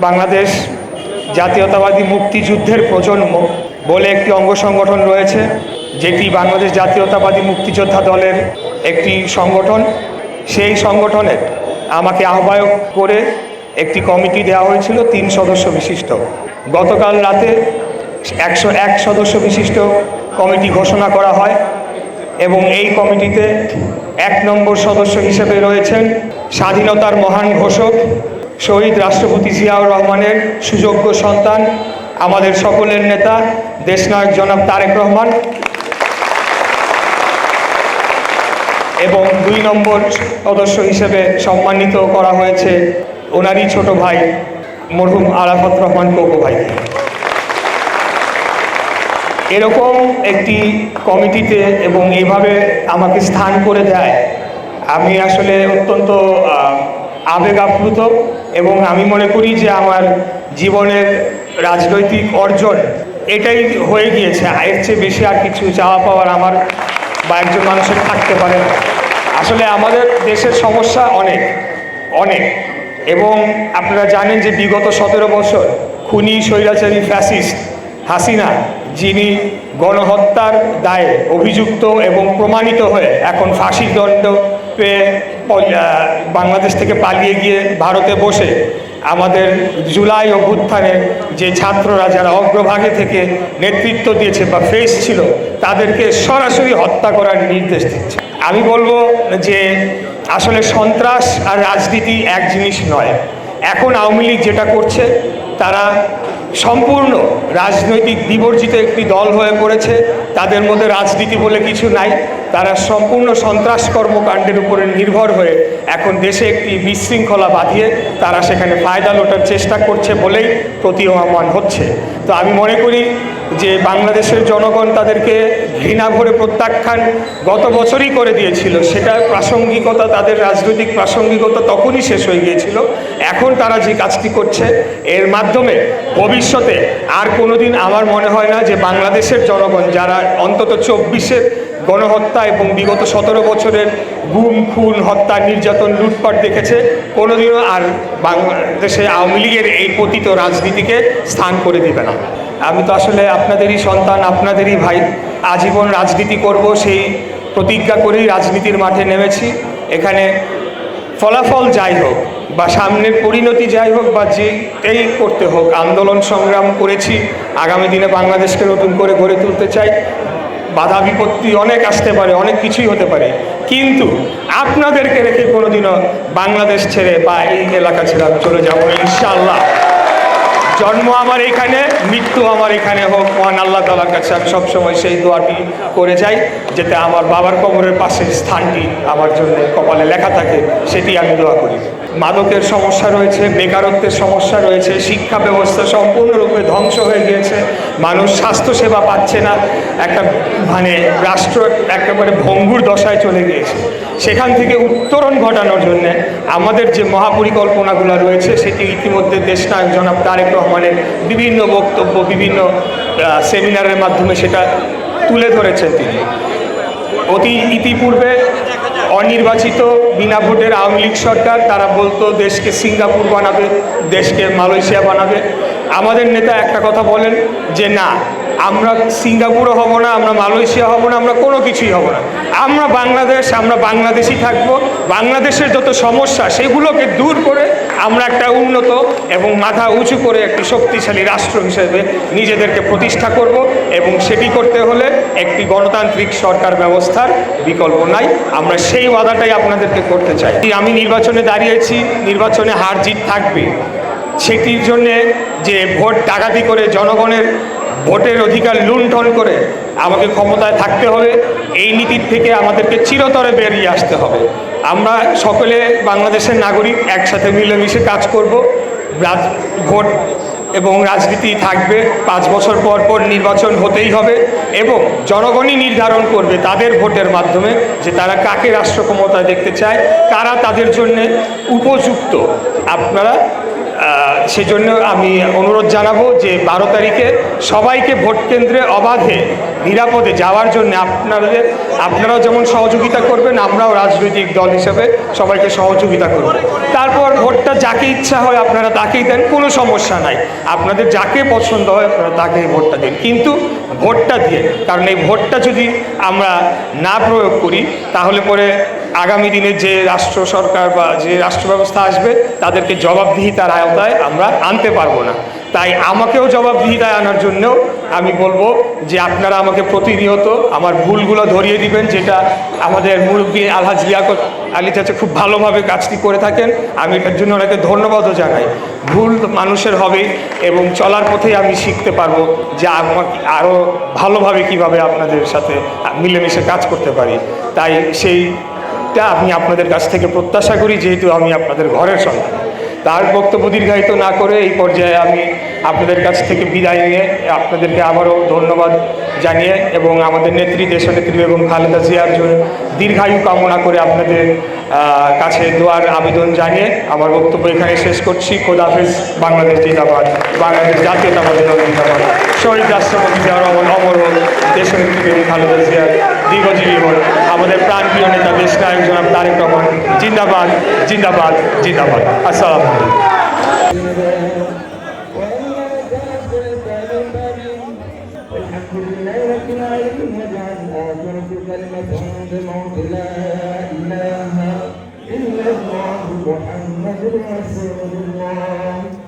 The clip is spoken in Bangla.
বাংলাদেশ জাতীয়তাবাদী মুক্তিযুদ্ধের প্রজন্ম বলে একটি অঙ্গ সংগঠন রয়েছে, যেটি বাংলাদেশ জাতীয়তাবাদী মুক্তিযোদ্ধা দলের একটি সংগঠন। সেই সংগঠনের আমাকে আহ্বায়ক করে একটি কমিটি দেওয়া হয়েছিল, তিন সদস্য বিশিষ্ট। গতকাল রাতে একশো এক সদস্য বিশিষ্ট কমিটি ঘোষণা করা হয় এবং এই কমিটিতে এক নম্বর সদস্য হিসেবে রয়েছেন স্বাধীনতার মহান ঘোষক শহীদ রাষ্ট্রপতি জিয়াউর রহমানের সুযোগ্য সন্তান, আমাদের সকলের নেতা, দেশনায়ক জনাব তারেক রহমান। এবং দুই নম্বর সদস্য হিসেবে সম্মানিত করা হয়েছে ওনারই ছোট ভাই মরহুম আরাফত রহমান কোকো ভাই। এরকম একটি কমিটিতে এবং এইভাবে আমাকে স্থান করে দেয়, আমি আসলে অত্যন্ত আবেগ আপ্লুত এবং আমি মনে করি যে আমার জীবনের রাজনৈতিক অর্জন এটাই হয়ে গিয়েছে। এর চেয়ে বেশি আর কিছু চাওয়া পাওয়ার আমার বা একজন মানুষের থাকতে পারে না। আসলে আমাদের দেশের সমস্যা অনেক অনেক। এবং আপনারা জানেন যে বিগত সতেরো বছর খুনি, স্বৈরাচারী ফ্যাসিস্ট হাসিনা, যিনি গণহত্যার দায়ে অভিযুক্ত এবং প্রমাণিত হয়ে এখন ফাঁসির দণ্ড পেয়ে বাংলাদেশ থেকে পালিয়ে গিয়ে ভারতে বসে আমাদের জুলাই অভ্যুত্থানে যে ছাত্ররা যারা অগ্রভাগে থেকে নেতৃত্ব দিয়েছে বা ফেস ছিল, তাদেরকে সরাসরি হত্যা করার নির্দেশ দিচ্ছে। আমি বলব যে আসলে সন্ত্রাস আর রাজনীতি এক জিনিস নয়। এখন আওয়ামী লীগ যেটা করছে, তারা সম্পূর্ণ রাজনৈতিক বিবর্জিত একটি দল হয়ে পড়েছে। তাদের মধ্যে রাজনীতি বলে কিছু নাই। তারা সম্পূর্ণ সন্ত্রাস কর্মকাণ্ডের উপরে নির্ভর হয়ে এখন দেশে একটি বিশৃঙ্খলা বাঁধিয়ে তারা সেখানে ফায়দা লোটার চেষ্টা করছে বলেই প্রতীয়মান হচ্ছে। তো আমি মনে করি যে বাংলাদেশের জনগণ তাদেরকে ঘৃণা ভরে প্রত্যাখ্যান গত বছরই করে দিয়েছিল। সেটার প্রাসঙ্গিকতা, তাদের রাজনৈতিক প্রাসঙ্গিকতা তখনই শেষ হয়ে গিয়েছিল। এখন তারা যে কাজটি করছে, এর মাধ্যমে ভবিষ্যতে আর কোনোদিন আমার মনে হয় না যে বাংলাদেশের জনগণ, যারা অন্তত চব্বিশের গণহত্যা এবং বিগত সতেরো বছরের গুম, খুন, হত্যা, নির্যাতন, লুটপাট দেখেছে, কোনোদিনও আর বাংলাদেশে আওয়ামী লীগের এই পতিত রাজনীতিকে স্থান করে দিবে না। আমি তো আসলে আপনাদেরই সন্তান, আপনাদেরই ভাই। আজীবন রাজনীতি করব, সেই প্রতিজ্ঞা করেই রাজনীতির মাঠে নেমেছি। এখানে ফলাফল যাই হোক বা সামনের পরিণতি যাই হোক বা যেটাই করতে হোক, আন্দোলন সংগ্রাম করেছি। আগামী দিনে বাংলাদেশকে নতুন করে গড়ে তুলতে চাই। বাধা বিপত্তি অনেক আসতে পারে অনেক কিছুই হতে পারে। কিন্তু আপনাদেরকে রেখে কোনোদিনও বাংলাদেশ ছেড়ে বা এই এলাকা ছেড়ে চলে যাব না, ইনশাআল্লাহ। জন্ম আমার এখানে মৃত্যু আমার এখানে হোক মহান আল্লাহ তালার কাছে আমি সবসময় সেই দোয়াটি করে যাই যাতে আমার বাবার কবরের পাশে স্থানটি আমার জন্য কপালে লেখা থাকে সেটি আমি দোয়া করি। মাদকের সমস্যা রয়েছে, বেকারত্বের সমস্যা রয়েছে, শিক্ষা ব্যবস্থা সম্পূর্ণরূপে ধ্বংস হয়ে গিয়েছে। মানুষ স্বাস্থ্যসেবা পাচ্ছে না। একটা মানে রাষ্ট্র একেবারে ভঙ্গুর দশায় চলে গিয়েছে। সেখান থেকে উত্তরণ ঘটানোর জন্যে আমাদের যে মহাপরিকল্পনাগুলো রয়েছে, সেটি ইতিমধ্যে দেশনায়ক জনাব তারেক রহমানের বিভিন্ন বক্তব্য, বিভিন্ন সেমিনারের মাধ্যমে সেটা তুলে ধরেছেন তিনি। অতি ইতিপূর্বে অনির্বাচিত বিনা ভোটের আওয়ামী লীগ সরকার, তারা বলতো দেশকে সিঙ্গাপুর বানাবে, দেশকে মালয়েশিয়া বানাবে। আমাদের নেতা একটা কথা বলেন যে, না, আমরা সিঙ্গাপুরও হব না, আমরা মালয়েশিয়া হব না, আমরা কোনো কিছুই হব না। আমরা বাংলাদেশ, আমরা বাংলাদেশই থাকব। বাংলাদেশের যত সমস্যা, সেগুলোকে দূর করে আমরা একটা উন্নত এবং মাথা উঁচু করে একটি শক্তিশালী রাষ্ট্র হিসেবে নিজেদেরকে প্রতিষ্ঠা করব এবং সেটি করতে হলে একটি গণতান্ত্রিক সরকার ব্যবস্থার বিকল্প নাই। আমরা সেই ওয়াদাটাই আপনাদেরকে করতে চাই। আমি নির্বাচনে দাঁড়িয়েছি, নির্বাচনে হার জিত থাকবে। সেটির জন্যে যে ভোট ডাকাতি করে জনগণের ভোটের অধিকার লুণ্ঠন করে আমাকে ক্ষমতায় থাকতে হবে, এই নীতির থেকে আমাদেরকে চিরতরে বেরিয়ে আসতে হবে। আমরা সকলে বাংলাদেশের নাগরিক, একসাথে মিলেমিশে কাজ করব। রাজ- ভোট এবং রাজনীতি থাকবে, পাঁচ বছর পর পর নির্বাচন হতেই হবে এবং জনগণই নির্ধারণ করবে তাদের ভোটের মাধ্যমে যে তারা কাকে রাষ্ট্র ক্ষমতায় দেখতে চায়, কারা তাদের জন্য উপযুক্ত। আপনারা সেজন্য আমি অনুরোধ জানাব যে বারো তারিখে সবাইকে ভোট কেন্দ্রে অবাধে নিরাপদে যাওয়ার জন্য আপনাদের, আপনারাও যেমন সহযোগিতা করবেন, আমরাও রাজনৈতিক দল হিসেবে সবাইকে সহযোগিতা করব। তারপর ভোটটা যাকে ইচ্ছা হয় আপনারা তাকেই দেন, কোনো সমস্যা নাই। আপনাদের যাকে পছন্দ হয় আপনারা তাকে ভোটটা দিন। কিন্তু ভোটটা দিয়ে, কারণ এই ভোটটা যদি আমরা না প্রয়োগ করি, তাহলে পরে আগামী দিনে যে রাষ্ট্র সরকার বা যে রাষ্ট্র ব্যবস্থা আসবে, তাদেরকে জবাবদিহিতার আওতায় আমরা আনতে পারব না। তাই আমাকেও জবাবদিহিতায় আনার জন্য আমি বলব যে আপনারা আমাকে প্রতিনিয়ত আমার ভুলগুলো ধরিয়ে দিবেন, যেটা আমাদের মুরব্বী আলহাজ লিয়াকত আলী চাচা খুব ভালোভাবে কাজটি করে থাকেন। আমি এটার জন্য ওনাকে ধন্যবাদও জানাই। ভুল মানুষের হবেই এবং চলার পথেই আমি শিখতে পারব যে আমাকে আরও ভালোভাবে কীভাবে আপনাদের সাথে মিলেমিশে কাজ করতে পারি। তাই সেইটা আমি আপনাদের কাছ থেকে প্রত্যাশা করি, যেহেতু আমি আপনাদের ঘরের সন্তান। তার বক্তব্য দীর্ঘায়িত না করে এই পর্যায়ে আমি আপনাদের কাছ থেকে বিদায় নিয়ে আপনাদেরকে আবারও ধন্যবাদ জানিয়ে এবং আমাদের নেত্রী, দেশনেত্রী এবং খালেদা জিয়ার জন্য দীর্ঘায়ু কামনা করে আপনাদের কাছে দোয়ার আবেদন জানিয়ে আমার বক্তব্য এখানে শেষ করছি। খোদাফিজ বাংলাদেশ জিন্দাবাদ, বাংলাদেশ জাতীয়তাবাদী দল জিন্দাবাদ। শহীদ রাষ্ট্রপতি জিয়া রহমান, অমর হোক দেশনেত্রী বেগম খালেদা জিয়া, দীর্ঘজীবী হন আমাদের প্রাণপ্রিয় নেতা, দেশ নায়ক জনাব তারেক রহমান, জিন্দাবাদ জিন্দাবাদ জিন্দাবাদ। আসসালামু আলাইকুম। والحمد لله رب العالمين واجعل آخرة كلمة بموت لا إله إلا الله محمد رسول الله.